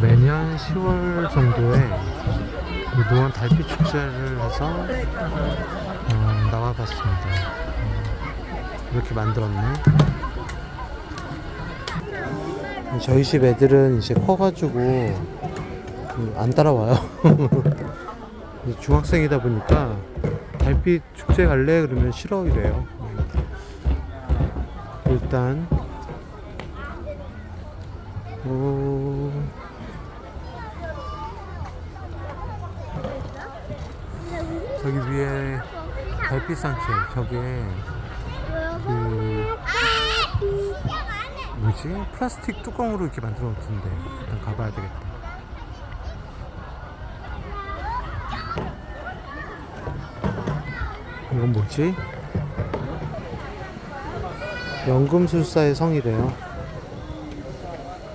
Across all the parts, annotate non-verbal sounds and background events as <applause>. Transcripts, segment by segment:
매년 10월 정도에 이 노원 달빛 축제를 해서 어, 나와봤습니다. 어, 이렇게 만들었네. 저희 집 애들은 이제 커가지고 그안 따라와요. <laughs> 이제 중학생이다 보니까 달빛 축제 갈래 그러면 싫어 이래요. 일단 저기 위에 달빛 산책 저게 그 뭐지 플라스틱 뚜껑으로 이렇게 만들어 놓던데 일단 가봐야 되겠다. 이건 뭐지? 연금술사의 성이래요.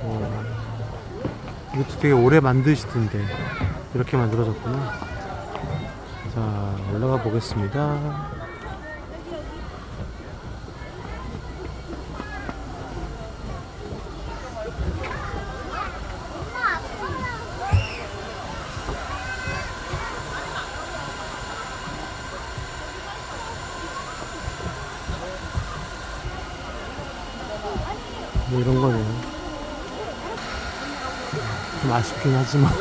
어, 이것도 되게 오래 만드시던데 이렇게 만들어졌구나. 자 올라가 보겠습니다. 뭐 이런 거네요. 좀 아쉽긴 하지만